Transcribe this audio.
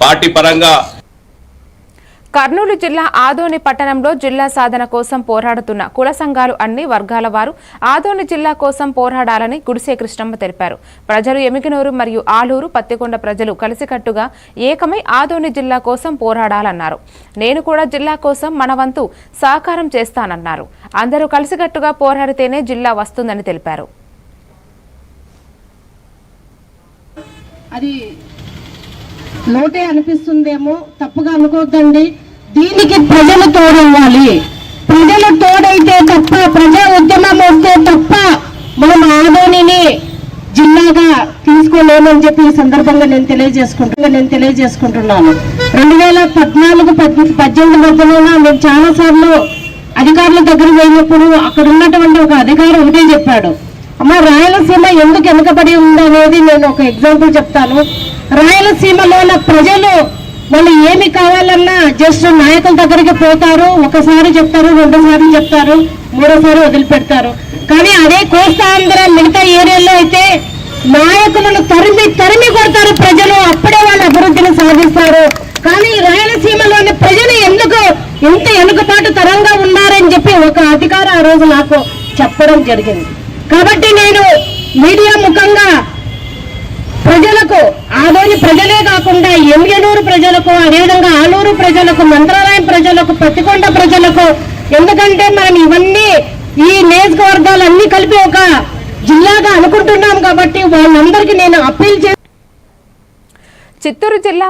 Party పరంగా కర్నూలు జిల్లా ఆదోని పట్టణంలో జిల్లా సాధన కోసం పోరాడుతున్న కుల సంఘాలు అన్ని వర్గాల వారు ఆదోని జిల్లా కోసం పోరాడాలని గుడిసే కృష్ణమ్మ తెలిపారు. ప్రజలు ఎమిగినూరు మరియు ఆలూరు పత్తికొండ ప్రజలు కలిసికట్టుగా ఏకమై ఆదోని జిల్లా కోసం పోరాడాలన్నారు. నేను కూడా జిల్లా కోసం మన వంతు సహకారం చేస్తానన్నారు. అందరూ కలిసికట్టుగా పోరాడితేనే జిల్లా వస్తుందని తెలిపారు. అది లోటే అనిపిస్తుందేమో తప్పుగా అనుకోకండి దీనికి ప్రజలు తోడవ్వాలి ప్రజలు తోడైతే తప్ప ప్రజా ఉద్యమం వస్తే తప్ప మనం ఆదోనిని జిల్లాగా తీసుకోలేమని చెప్పి ఈ సందర్భంగా నేను తెలియజేసుకుంటున్నా నేను తెలియజేసుకుంటున్నాను. రెండు వేల పద్నాలుగు పద్దెనిమిది మధ్యలోన నేను చాలా సార్లు అధికారుల దగ్గర పోయినప్పుడు అక్కడ ఉన్నటువంటి ఒక అధికారి ఒకటే చెప్పాడు. అమ్మ రాయలసీమ ఎందుకు వెనుకబడి ఉంది అనేది నేను ఒక ఎగ్జాంపుల్ చెప్తాను. రాయలసీమలో ఉన్న ప్రజలు వాళ్ళు ఏమి కావాలన్నా జస్ట్ నాయకుల దగ్గరికి పోతారు ఒకసారి చెప్తారు రెండోసారి చెప్తారు మూడోసారి వదిలిపెడతారు. కానీ అదే కోస్తాంధ్ర మిగతా ఏరియాలో అయితే నాయకులను తరిమి తరిమి కొడతారు ప్రజలు. అప్పుడే వాళ్ళు అభివృద్ధిని సాధిస్తారు. కానీ రాయలసీమలోని ప్రజలు ఎందుకు ఇంత వెనుకపాటు తరంగా ఉన్నారని చెప్పి ఒక అధికారం ఆ రోజు నాకు చెప్పడం జరిగింది. కాబట్టి నేను మీడియా ముఖంగా ఆదోని ప్రజలే కాకుండా ఎమ్యనూరు ప్రజలకు అదేవిధంగా ఆలూరు ప్రజలకు మంత్రాలయం ప్రజలకు పత్తికొండ ప్రజలకు ఎందుకంటే మనం ఇవన్నీ ఈ నియోజకవర్గాలన్నీ కలిపి ఒక జిల్లాగా అనుకుంటున్నాం కాబట్టి వాళ్ళందరికీ నేను అప్పీల్ చే చిత్తూరు జిల్లా